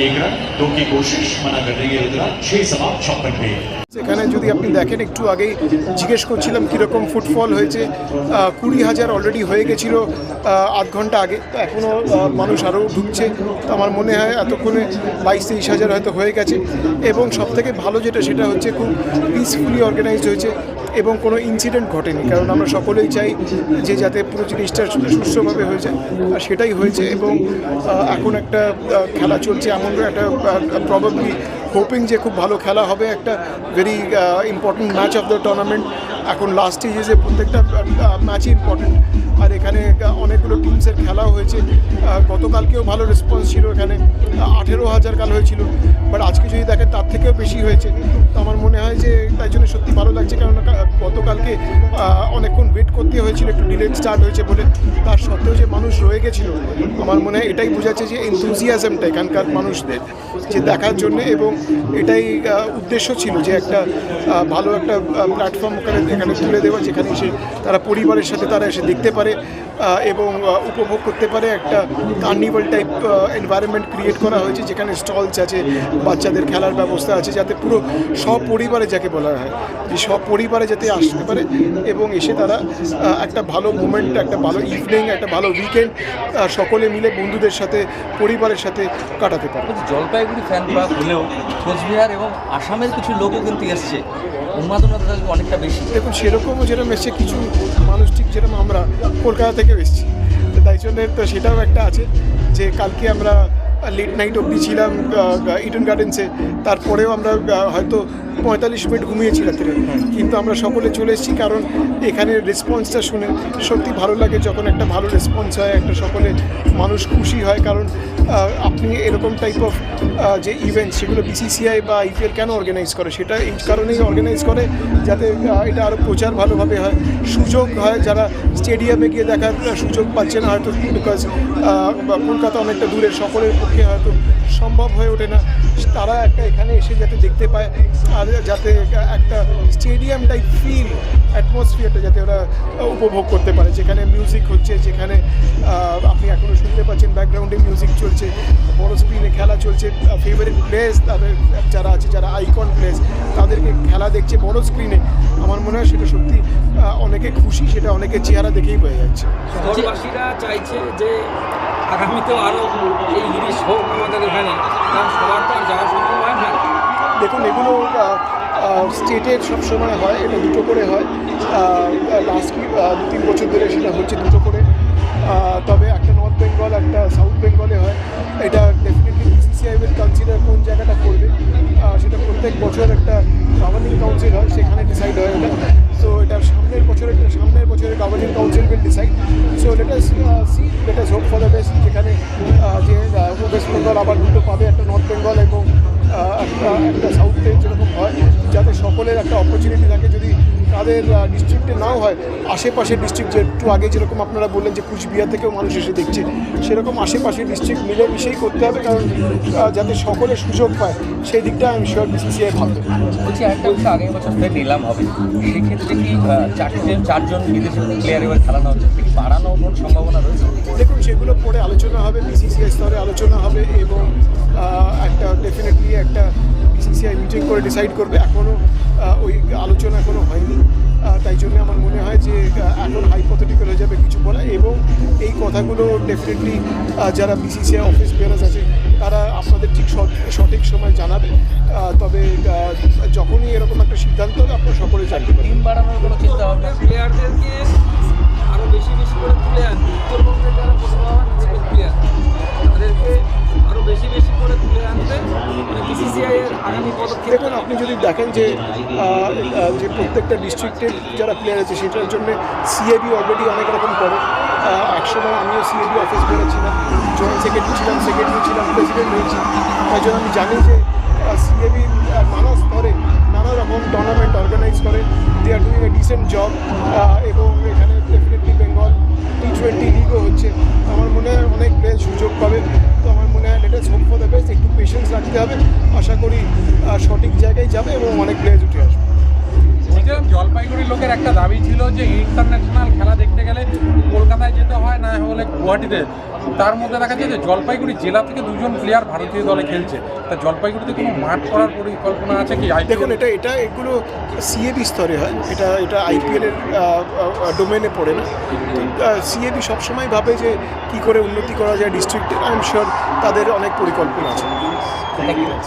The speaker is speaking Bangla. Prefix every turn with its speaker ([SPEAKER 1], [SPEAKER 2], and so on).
[SPEAKER 1] एक रन दो की कोशिश मना कर रही है रुद्रा। छह समाप्त छप्पन पे।
[SPEAKER 2] এখানে যদি আপনি দেখেন, একটু আগেই জিজ্ঞেস করছিলাম কীরকম ফুটফল হয়েছে। কুড়ি হাজার অলরেডি হয়ে গেছিল আধ ঘণ্টা আগে। এখনও মানুষ আরও ঢুকছে। তো আমার মনে হয় এতক্ষণে বাইশ তেইশ হাজার হয়তো হয়ে গেছে। এবং সবথেকে ভালো যেটা, সেটা হচ্ছে খুব পিসফুলি অর্গানাইজড হয়েছে এবং কোনো ইনসিডেন্ট ঘটেনি। কারণ আমরা সকলেই চাই যে যাতে পুরো জিনিসটা সুস্থভাবে হয়ে যায়। আর সেটাই হয়েছে এবং এখন একটা খেলা চলছে। এমন একটা প্রবাবলি হোপিং যে খুব ভালো খেলা হবে, একটা very important match of the tournament এখন লাস্ট স্টেজে প্রত্যেকটা ম্যাচই ইম্পর্টেন্ট আর এখানে অনেকগুলো টিমসের খেলাও হয়েছে। গতকালকেও ভালো রেসপন্স ছিল এখানে। আঠেরো হাজার কাল হয়েছিল। বাট আজকে যদি দেখেন, তার থেকেও বেশি হয়েছে। তো আমার মনে হয় যে তাই জন্য সত্যি ভালো লাগছে। কারণ কা- গতকালকে ওয়েট করতে হয়েছিল, একটু ডিলেট স্টার্ট হয়েছে বলে তার সত্ত্বেও যে মানুষ রয়ে গেছিল, আমার মনে হয় এটাই বোঝাচ্ছে যে এনথুজিয়াজমটা এখানকার মানুষদের, যে দেখার জন্য এবং এটাই উদ্দেশ্য ছিল যে একটা ভালো একটা প্ল্যাটফর্ম ওখানে এখানে তুলে দেওয়া যেখানে এসে তারা পরিবারের সাথে তারা এসে দেখতে পারে এবং উপভোগ করতে পারে একটা কার্নিভাল টাইপ এনভায়রনমেন্ট ক্রিয়েট করা হয়েছে যেখানে স্টলস আছে, বাচ্চাদের খেলার ব্যবস্থা আছে যাতে পুরো সপরিবারে যাকে বলা হয়, যে সপরিবারে যাতে আসতে পারে এবং এসে তারা একটা ভালো মুমেন্ট একটা ভালো ইভিনিং একটা ভালো উইকেন্ড সকলে মিলে বন্ধুদের সাথে পরিবারের সাথে কাটাতে পারে।
[SPEAKER 3] জলপাইগুড়ি ফ্যান ক্লাব হলেও কোচবিহার এবং আসামের কিছু লোকও কিন্তু এসছে। অনেকটা বেশি।
[SPEAKER 2] দেখুন সেরকমও যেরকম এসছে কিছু মানুষ ঠিক যেরকম আমরা কলকাতা থেকে এসেছি। তাই জন্য তো সেটাও একটা আছে যে কালকে আমরা লেট নাইট অবধি ছিলাম ইডেন গার্ডেন্সে তারপরেও আমরা হয়তো পঁয়তাল্লিশ মিনিট ঘুমিয়েছি রাত্রে। কিন্তু আমরা সকলে চলে এসেছি কারণ এখানে রেসপন্সটা শুনে সত্যি ভালো লাগে যখন একটা ভালো রেসপন্স হয়, একটা সকলে মানুষ খুশি হয় কারণ আপনি এরকম টাইপ অফ যে ইভেন্ট সেগুলো বিসিসিআই বা আইপিএল কেন অর্গানাইজ করে? সেটা এই কারণেই অর্গানাইজ করে যাতে এটা আরও প্রচার ভালোভাবে হয়। সুযোগ হয় যারা স্টেডিয়ামে গিয়ে দেখার সুযোগ পাচ্ছে না হয়তো বিকজ কলকাতা অনেকটা দূরে, সকলের পক্ষে হয়তো সম্ভব হয়ে ওঠে না। তারা একটা এখানে এসে যাতে দেখতে পায়। আর যাতে একটা স্টেডিয়াম টাইপ ফিল অ্যাটমসফিয়ারটা যাতে ওরা উপভোগ করতে পারে। যেখানে মিউজিক হচ্ছে, যেখানে আপনি এখনও শুনতে পাচ্ছেন ব্যাকগ্রাউন্ডে মিউজিক চলছে, বড় স্ক্রিনে খেলা চলছে ফেভারিট প্লেস তাদের, যারা আছে, যারা আইকন প্লেস তাদেরকে খেলা দেখছে বড় স্ক্রিনে আমার মনে হয় সেটা সত্যি অনেকে খুশি, সেটা অনেকের চেহারা দেখেই বোঝা যাচ্ছে।
[SPEAKER 4] চাইছে যে আগামীতেও আরও এই জিনিস হোক আমাদের এখানে। কারণ সবার তো আর যাওয়া সম্ভব
[SPEAKER 2] দেখুন, এগুলো স্টেটের সব সময় হয়, এটা দুটো করে হয়। লাস্ট দু তিন বছর ধরে সেটা হচ্ছে দুটো করে। তবে একটা নর্থ বেঙ্গল একটা সাউথ বেঙ্গলে হয়। এটা ডেফিনেটলি বিসিসিআই উইল কনসিডার কোন জায়গাটা করবে। সেটা প্রত্যেক বছর একটা গভর্নিং কাউন্সিল তাদের ডিস্ট্রিক্টে নাও হয় আশেপাশের ডিস্ট্রিক্ট যে একটু আগে যেরকম আপনারা বললেন যে কুচবিহার থেকেও মানুষ এসে দেখছে সেরকম আশেপাশের ডিস্ট্রিক্ট মিলে মিশেই করতে হবে কারণ যাতে সকলে সুযোগ পায় সেই দিকটা আমি শিওর বিসিসিআই ভাববে।
[SPEAKER 3] বলছি একটা বিষয় আগামী বছর ফের নিলাম হবে সেক্ষেত্রে কি চারটে চারজন বিদেশি প্লেয়ার এবার খেলানো হচ্ছে বাড়ানোর কোনো সম্ভাবনা রয়েছে?
[SPEAKER 2] দেখুন সেগুলো পরে আলোচনা হবে বিসিসিআই স্তরে আলোচনা হবে এবং একটা ডেফিনেটলি একটা বিসিসিআই মিটিং করে ডিসাইড করবে। এখনও ওই আলোচনা এখনও হয়নি। তাই জন্য আমার মনে হয় যে এখন হাইপোথেটিক্যাল হয়ে যাবে কিছু বলা এবং এই কথাগুলো ডেফিনেটলি যারা বিসিসিআই অফিস বেরাজ আছে তারা আপনাদের ঠিক সঠিক সময় জানাবে। তবে যখনই এরকম একটা সিদ্ধান্ত হবে আপনারা সকলে জানতে পারবেন।
[SPEAKER 3] টিম বাড়ানোর কোনো চিন্তা ভাবনা
[SPEAKER 4] প্লেয়ারদেরকে আরও বেশি বেশি করে তুলে আনবে
[SPEAKER 2] দেখেন যে যে প্রত্যেকটা ডিস্ট্রিক্টের যারা প্লেয়ার আছে, সেটার জন্য সিএবি অলরেডি অনেক রকম করে। এক একসময় আমিও সিএবি অফিস করেছিলাম জয়েন্ট সেক্রেটারি ছিলাম সেক্রেটারি ছিলাম প্রেসিডেন্ট হয়েছি। তাই জন্য আমি জানি যে সিএবি একটু পেশেন্স রাখতে হবে। আশা করি সঠিক জায়গায় যাবে এবং অনেক প্লেয়ার উঠে আসবে।
[SPEAKER 5] জলপাইগুড়ির লোকের একটা দাবি ছিল যে ইন্টারন্যাশনাল খেলা দেখতে গেলে কলকাতায় যেতে হয়, না হলে গুয়াহাটিতে। তার মধ্যে দেখা যায় যে জলপাইগুড়ি জেলা থেকে দুজন প্লেয়ার ভারতীয় দলে খেলছে। তা জলপাইগুড়িতে কোনো মাঠ করার পরিকল্পনা আছে কি?
[SPEAKER 2] দেখুন এটা এটা এগুলো সিএবি স্তরে হয়। এটা এটা আইপিএলের ডোমেনে পড়ে না। সিএবি সবসময় ভাবে যে কি করে উন্নতি করা যায় ডিস্ট্রিক্টে আই এম শিওর তাদের অনেক পরিকল্পনা আছে।